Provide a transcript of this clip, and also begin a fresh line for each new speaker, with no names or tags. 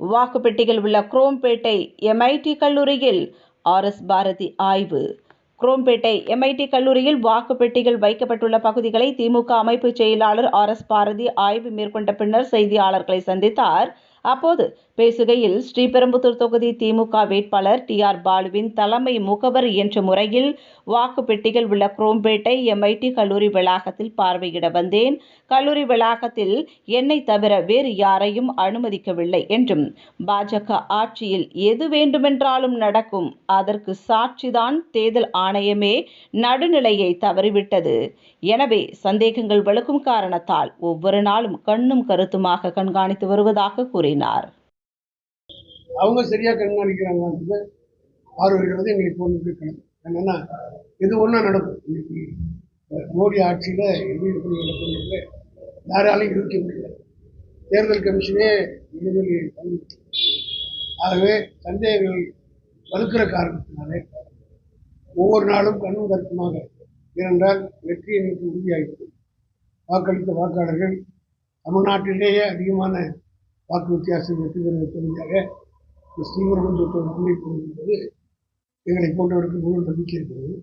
வாக்குப்பெட்டியில் உள்ள குரோம்பேட்டை எம்ஐடி கல்லூரியில் ஆர்எஸ் பாரதி ஆய்வு. குரோம்பேட்டை எம்ஐடி கல்லூரியில் வாக்குப்பெட்டிகள் வைக்கப்பட்டுள்ள பகுதிகளை திமுக அமைப்பு செயலாளர் ஆர் எஸ் பாரதி ஆய்வு மேற்கொண்ட பின்னர் செய்தியாளர்களை சந்தித்தார். அப்போது பேசுகையில் ஸ்ரீபெரும்புத்தூர் தொகுதி திமுக வேட்பாளர் டி ஆர் பாலுவின் தலைமை முகவர் என்ற முறையில் வாக்குப்பெட்டிகள் உள்ள குரோம்பேட்டை எம்ஐடி கல்லூரி வளாகத்தில் பார்வையிட வந்தேன். கல்லூரி வளாகத்தில் என்னை தவிர வேறு யாரையும் அனுமதிக்கவில்லை என்றும் பாஜக ஆட்சியில் எது வேண்டுமென்றாலும் நடக்கும் அதற்கு சாட்சிதான் தேர்தல் ஆணையமே நடுநிலையை தவறிவிட்டது. எனவே சந்தேகங்கள் வலுக்கும் காரணத்தால் ஒவ்வொரு நாளும் கண்ணும் கருத்துமாக கண்காணித்து வருவதாக கூறினார்
அவங்க சரியா கண்காணிக்கிறாங்கன்றது பார்வையிடுறது இன்னைக்கு தோணுது கிளம்பு என்னன்னா இது ஒன்றா நடக்கும். இன்னைக்கு மோடி ஆட்சியில் எது எப்படி நடக்கும்ன்றது யாராலையும் யூகிக்க முடியல. தேர்தல் கமிஷனே இனிமேல் ஆகவே சந்தேகங்கள் வலுக்கிற காரணத்தினாலே ஒவ்வொரு நாளும் கண்ணும் கருத்துமாக ஏனென்றால் வெற்றி எனக்கு உறுதியாகிறது வாக்களித்த வாக்காளர்கள் தமிழ்நாட்டிலேயே அதிகமான வாக்கு வித்தியாசம் வெற்றி பெறுவது தெரிஞ்சாக இந்த ஸ்ரீபெரும்புதூர் என்பது எங்களை போன்றவருக்கு முழு நம்பிக்கை இருக்கிறது.